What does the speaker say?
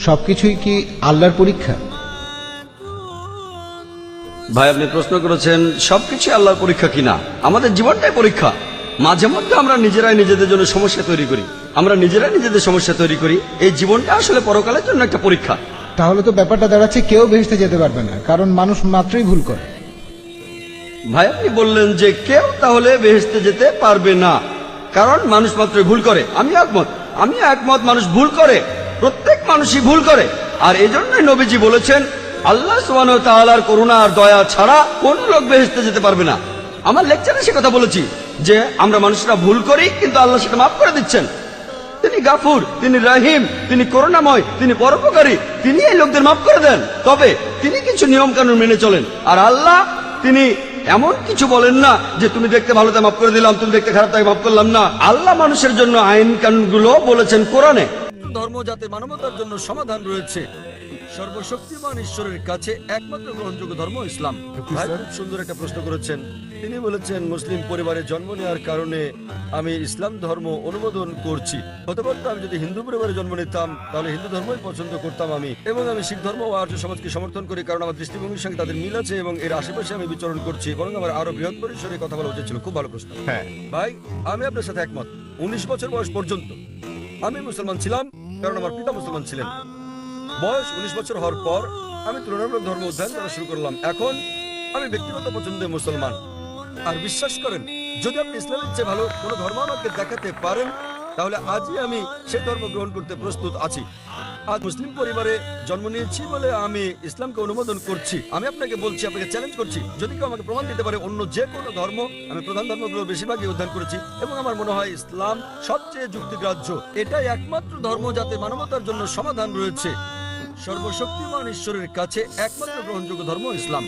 সবকিছুই কি আল্লাহর পরীক্ষা? ভাই আপনি প্রশ্ন করেছেন সবকিছু আল্লাহর পরীক্ষা কিনা? আমাদের জীবনটাই পরীক্ষা। মাঝে মধ্যে আমরা নিজেরাই নিজেদের জন্য সমস্যা তৈরি করি। আমরা নিজেরাই নিজেদের সমস্যা তৈরি করি। এই জীবনটা আসলে পরকালের জন্য একটা পরীক্ষা। তাহলে তো ব্যাপারটা দাঁড়াচ্ছে কেউ বেহেস্তে যেতে পারবে না কারণ মানুষ মাত্রই ভুল করে। ভাই আপনি বললেন যে কেউ তাহলে বেহেস্তে যেতে পারবে না কারণ মানুষ মাত্রই ভুল করে। আমি একমত। আমি একমত মানুষ ভুল করে। প্রত্যেক মানুষই ভুল করে। আর এই জন্যই নবীজি বলেছেন, আল্লাহ তাআলার করুণা আর দয়া ছাড়া কোন লোক বেহেস্তে যেতে পারবে না। আমার লেকচারে সে কথা বলেছি যে, আমরা মানুষরা ভুল করি, কিন্তু আল্লাহ সেটা মাফ করে দিচ্ছেন। তিনি গাফুর, তিনি রাহিম, তিনি করুণাময়, তিনি পরোপকারী, তিনি এই লোকদের মাফ করে দেন। তবে তিনি কিছু নিয়ম কানুন মেনে চলেন। আর আল্লাহ, তিনি এমন কিছু বলেন না যে, তুমি দেখতে ভালো, তাই মাফ করে দিলাম, তুমি দেখতে খারাপ, তাই মাফ করলাম না। আল্লাহ মানুষের জন্য আইন কানুনগুলো বলেছেন কোরআনে। ধর্ম যাতে মানবতার জন্য সমাধান রয়েছে। সর্বশক্তিমান ঈশ্বরের কাছে একমাত্র গ্রহণযোগ্য ধর্ম ইসলাম। ভাই খুব সুন্দর একটা প্রশ্ন করেছেন। তিনি বলেছেন মুসলিম পরিবারে জন্ম নেওয়ার কারণে আমি ইসলাম ধর্ম অনুমোদন করছি। হতে পারতো আমি যদি হিন্দু পরিবারে জন্ম নিতাম তাহলে হিন্দু ধর্মই পছন্দ করতাম আমি। এবং আমি শিখ ধর্ম ও আর্য সমাজকে সমর্থন করি কারণ আমার দৃষ্টিভঙ্গির সঙ্গে তাদের মিল আছে এবং এর আশেপাশে আমি বিচরণ করছি। বরং আমার আরও বৃহৎ পরিসরে কথা বলা উচিত ছিল। খুব ভালো প্রশ্ন। হ্যাঁ। ভাই আমি আপনার সাথে একমত। উনিশ বছর বয়স পর্যন্ত আমি মুসলমান ছিলাম। কারণ আমার পিতা মুসলমান ছিলেন। বয়স উনিশ বছর হওয়ার পর আমি তুলনামূলক ধর্ম অধ্যয়ন করা শুরু করলাম। এখন আমি ব্যক্তিগত পছন্দে মুসলমান। আর বিশ্বাস করেন, যদি আপনি ইসলামের চেয়ে ভালো কোনো ধর্ম আমাকে দেখাতে পারেন, তাহলে আজই আমি সে ধর্ম গ্রহণ করতে প্রস্তুত আছি। আজ মুসলিম পরিবারে জন্ম নিয়েছি বলে আমি ইসলামকে অনুমোদন করছি। আমি আপনাকে বলছি, আপনাকে চ্যালেঞ্জ করছি, যদি কেউ আমাকে প্রমাণ দিতে পারে অন্য যে কোনো ধর্ম, আমি প্রধান ধর্মগুলো বেশিরভাগই অধ্যয়ন করেছি এবং আমার মনে হয় ইসলাম সবচেয়ে যুক্তিগ্রাহ্য। এটাই একমাত্র ধর্ম যাতে মানবতার জন্য সমাধান রয়েছে। সর্বশক্তিমান ঈশ্বরের কাছে একমাত্র গ্রহণযোগ্য ধর্ম ইসলাম।